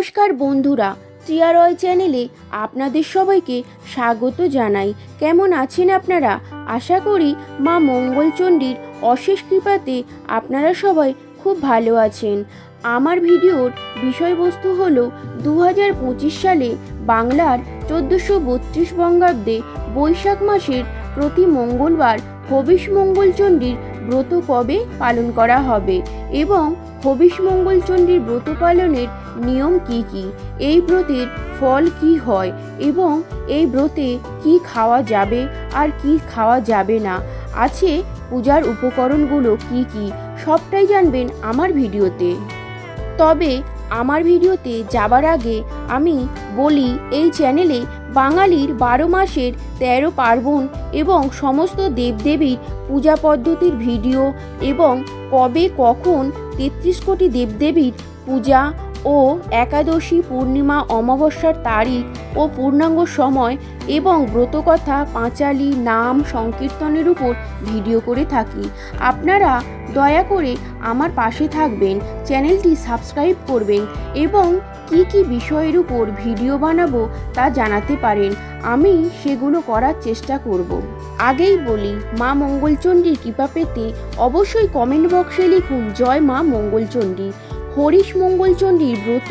নমস্কার বন্ধুরা, টিয়া রয় চ্যানেলে আপনাদের সবাইকে স্বাগত জানাই। কেমন আছেন আপনারা? আশা করি মা মঙ্গলচণ্ডীর অশেষ কৃপাতে আপনারা সবাই খুব ভালো আছেন। আমার ভিডিওর বিষয়বস্তু হলো দু সালে বাংলার চোদ্দোশো বত্রিশ বঙ্গাব্দে বৈশাখ মাসের প্রতি মঙ্গলবার হবিষ মঙ্গলচণ্ডীর ব্রত কবে পালন করা হবে এবং হবিষ মঙ্গলচণ্ডীর ব্রত পালনের নিয়ম কি কি? এই ব্রতের ফল কি হয়? এবং এই ব্রতে কি খাওয়া যাবে আর কি খাওয়া যাবে না? আছে পূজার উপকরণগুলো কি কি? সবটাই জানবেন আমার ভিডিওতে। তবে আমার ভিডিওতে যাবার আগে আমি বলি, এই চ্যানেলে বাঙালির বারো মাসের তেরো পার্বণ এবং সমস্ত দেবদেবীর পূজা পদ্ধতির ভিডিও এবং কবে কখন তেত্রিশ কোটি দেবদেবীর পূজা ও একাদশী, পূর্ণিমা, অমাবস্যার তারিখ ও পূর্ণাঙ্গ সময় এবং ব্রতকথা, পাঁচালি, নাম, সংকীর্তনের উপর ভিডিও করে থাকি। আপনারা দয়া করে আমার পাশে থাকবেন, চ্যানেলটি সাবস্ক্রাইব করবেন এবং কি কি বিষয়ের উপর ভিডিও বানাবো তা জানাতে পারেন। আমি সেগুলো করার চেষ্টা করব। আগেই বলি, মা মঙ্গলচণ্ডীর কৃপা পেতে অবশ্যই কমেন্ট বক্সে লিখুন, জয় মা মঙ্গলচণ্ডী। হরিশ মঙ্গলচণ্ডীর ব্রত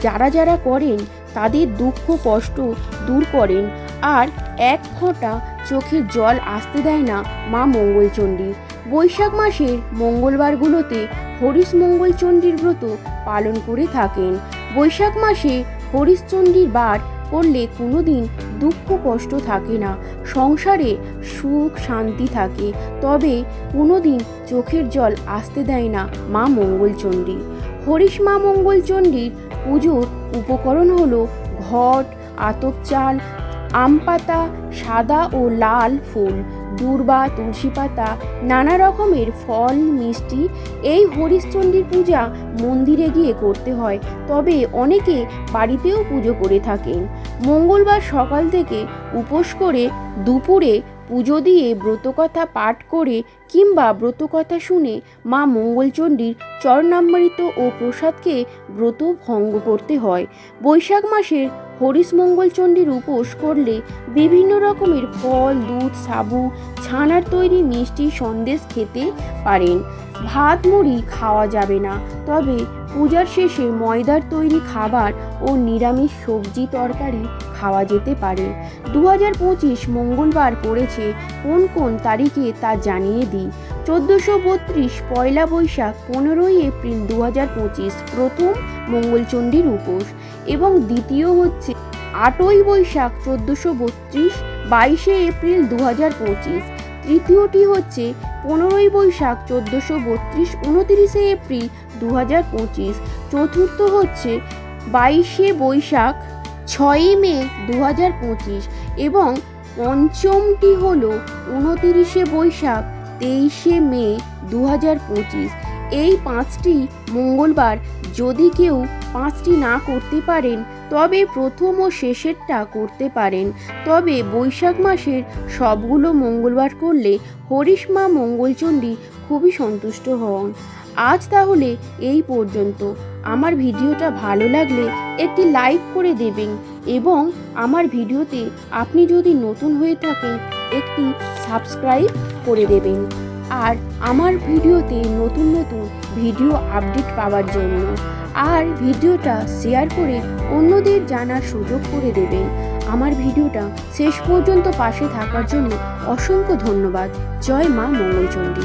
যারা যারা করেন তাদের দুঃখ কষ্ট দূর করেন আর এক ফোঁটা চোখের জল আসতে দেয় না মা মঙ্গলচণ্ডী বৈশাখ মাসের মঙ্গলবারগুলোতে হরিশ মঙ্গলচণ্ডীর ব্রত পালন করে থাকেন। বৈশাখ মাসে হরিশচণ্ডীর বার করলে কোনো দিন দুঃখ কষ্ট থাকে না, সংসারে সুখ শান্তি থাকে, তবে কোনো দিন চোখের জল আসতে দেয় না মা মঙ্গলচণ্ডী হরিশ মা মঙ্গলচণ্ডীর পুজোর উপকরণ হল ঘট, আতপ চাল, আম পাতা, সাদা ও লাল ফুল, দূর্বা, তুলসী পাতা, নানা রকমের ফল, মিষ্টি। এই হরিশচণ্ডীর পূজা মন্দিরে গিয়ে করতে হয়, তবে অনেকে বাড়িতেও পুজো করে থাকেন। মঙ্গলবার সকাল থেকে উপোস করে দুপুরে পুজো দিয়ে ব্রতকথা পাঠ করে কিংবা ব্রতকথা শুনে মা মঙ্গলচণ্ডীর চরণামৃত ও প্রসাদকে ব্রত ভঙ্গ করতে হয়। বৈশাখ মাসের হরিশ মঙ্গলচণ্ডীর উপোস করলে বিভিন্ন রকমের ফল, দুধ, সাবু, ছানার তৈরি মিষ্টি সন্দেশ খেতে পারেন। ভাত মুড়ি খাওয়া যাবে না, তবে পূজার শেষে ময়দার তৈরি খাবার ও নিরামিষ সবজি তরকারি খাওয়া যেতে পারে। দু হাজার পঁচিশ মঙ্গলবার পড়েছে কোন কোন তারিখে তা জানিয়ে দিই। চোদ্দোশো বত্রিশ পয়লা বৈশাখ পনেরোই এপ্রিল দু হাজার পঁচিশ প্রথম মঙ্গলচণ্ডীর উপোস এবং দ্বিতীয় হচ্ছে আটই বৈশাখ চোদ্দোশো বত্রিশ বাইশে এপ্রিল দু হাজার পঁচিশ। তৃতীয়টি হচ্ছে পনেরোই বৈশাখ চোদ্দোশো বত্রিশ উনতিরিশে এপ্রিল দু হাজার পঁচিশ। চতুর্থ হচ্ছে বাইশে বৈশাখ ছয়ই মে দু হাজার পঁচিশ এবং পঞ্চমটি হল উনতিরিশে বৈশাখ তেইশে মে দু হাজার পঁচিশ। এই পাঁচটি মঙ্গলবার যদি কেউ পাঁচটি না করতে পারেন তবে প্রথম ও শেষেরটা করতে পারেন। তবে বৈশাখ মাসের সবগুলো মঙ্গলবার করলে হরিশ মা মঙ্গলচণ্ডী খুবই সন্তুষ্ট হন। আজ তাহলে এই পর্যন্ত। আমার ভিডিওটা ভালো লাগলে একটি লাইক করে দেবেন এবং আমার ভিডিওতে আপনি যদি নতুন হয়ে থাকেন, একটি সাবস্ক্রাইব করে দেবেন। আর আমার ভিডিওতে নতুন নতুন ভিডিও আপডেট পাওয়ার জন্য। আর ভিডিওটা শেয়ার করে অন্যদের জানার সুযোগ করে দেবেন। আমার ভিডিওটা শেষ পর্যন্ত পাশে থাকার জন্য অসংখ্য ধন্যবাদ। জয় মা মঙ্গলচণ্ডী।